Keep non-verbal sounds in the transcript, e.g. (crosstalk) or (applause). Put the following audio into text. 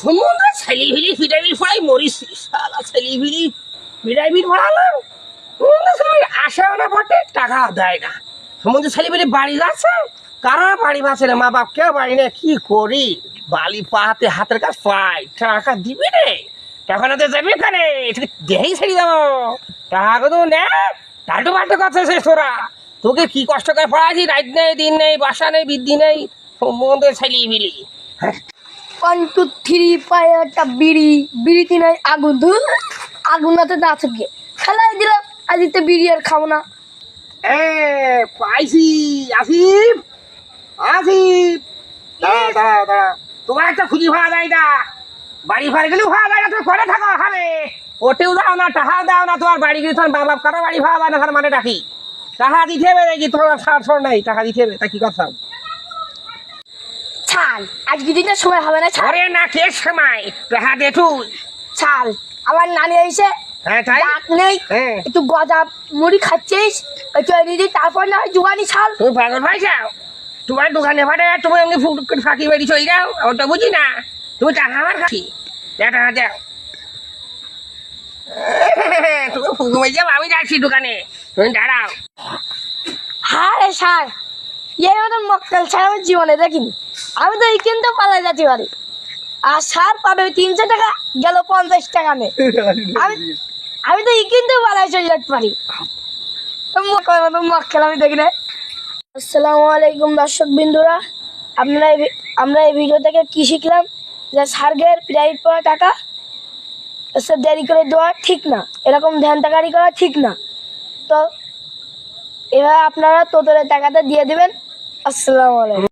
সমুদ্রে ছেলি Morris vitamin ফড়ালাম ছেলি না বটে, টাকা দেয় না। সমুদ্রে ছেলি বাড়ি যাচ্ছে বাড়ি পাচ্ছে না, মা বাপ কেউ বাড়ি কি করি? বালি পাহাতে হাতের কাজ পাই টাকা দিবি রে টাকা না তো যাবি ওখানে দেহেই ছেড়ে দেবো। টাকা তো নে তোরা। তোকে কি কষ্ট করে পড়াচ্ছি? রাত নেই, দিন নেই, বাসা নেই, বৃদ্ধি নেই, সমুদ্রে ছেলি ভিলি। হ্যাঁ ওয়ান টু থ্রি একটা বিড়ি। বিড়িতে নাই আগুন ধুর আগুন নাতে না থাকে খেলাই দিলাম আজকে বিড়ি আর খাব না। এ পাইছি আসিফ আসিফ। দাঁড়া দাঁড়া দাঁড়া। তোমার একটা খুঁজি ভাড়া যায় না। বাড়ি ভাড়া গেলেও ভাড়া যায় না তুমি করে থাকো ওখানে। ওটেও দাও না টাকাও দাও না তোমার বাড়ি গেলে তোমার বাপ কারও বাড়ি ভাড়া যায় না তার মানে ডাকি টাকা দিতে হবে নাকি? তোমার সার ছড় নাই টাকা দিতে হবে তা কি কথা? ছাল। আজকে দিনটা সময় হবে না ছাল। আরে না কে সময়? টাকা দে তুই ছাল। আমার নানি এসে হ্যাঁ তাই? দাঁত নেই। হ্যাঁ। একটু গজা মুড়ি খাচ্ছিস। একটু এনে দিই তারপর না হয় জোগানি ছাল। তুমি পাগল যাও। তোমার দোকানে ফাটে তুমি এমনি ফুট করে ফাঁকি বাড়ি চলে যাও। ওটা বুঝি না। তুমি টাকা আমার কাছে টাকা দাও। (laughs) তুমি ফুকু মেরে যাও আমি যাচ্ছি দোকানে। তুমি দাঁড়াও। হ্যাঁ রে সার এর মতন মক্কেল ছাড়া আমি জীবনে দেখিনি। আমি তো এই কিনতে পালাই যেতে পারি আর সার পাবে তিনশো টাকা, গেল পঞ্চাশ টাকা নে। আমি আমি তো এই কিনতে পালাই চলে যেতে পারি আমি দেখি না। আসসালামু আলাইকুম দর্শক বিন্দুরা। আপনারা আমরা এই ভিডিও থেকে কি শিখলাম? যে সার্গের প্রাইভেট পড়া টাকা হচ্ছে দেরি করে দেওয়া ঠিক না। এরকম ধ্যান টাকারি করা ঠিক না। তো এবার আপনারা তোদের টাকাটা দিয়ে দেবেন। আসসালামু আলাইকুম।